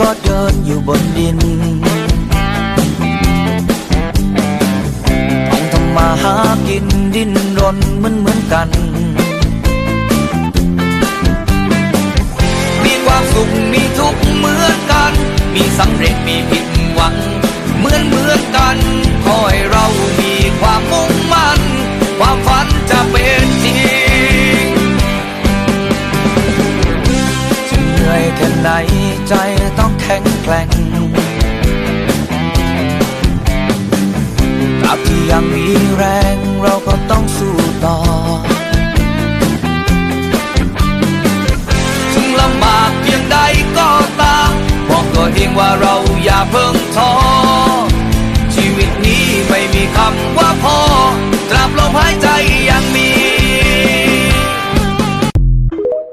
ก็เดินอยู่บนดินต้องทำมาหากินดิ้นรนเหมือนเหมือนกัน มีความสุขมีทุกข์เหมือนกัน มีสำเร็จมีผิดหวัง เหมือนเหมือนกันขอให้เรามีความมุ่งมั่น ความฝันจะเป็นจริงจะเหนื่อยแค่ไหนใจ แข็งแกร่งตราบที่ยังมีแรงเราก็ต้องสู้ต่อ ถึงลำบากเพียงใดก็ตามบอกตัวเองว่าเราอย่าเพิ่งท้อ ชีวิตนี้ไม่มีคำว่า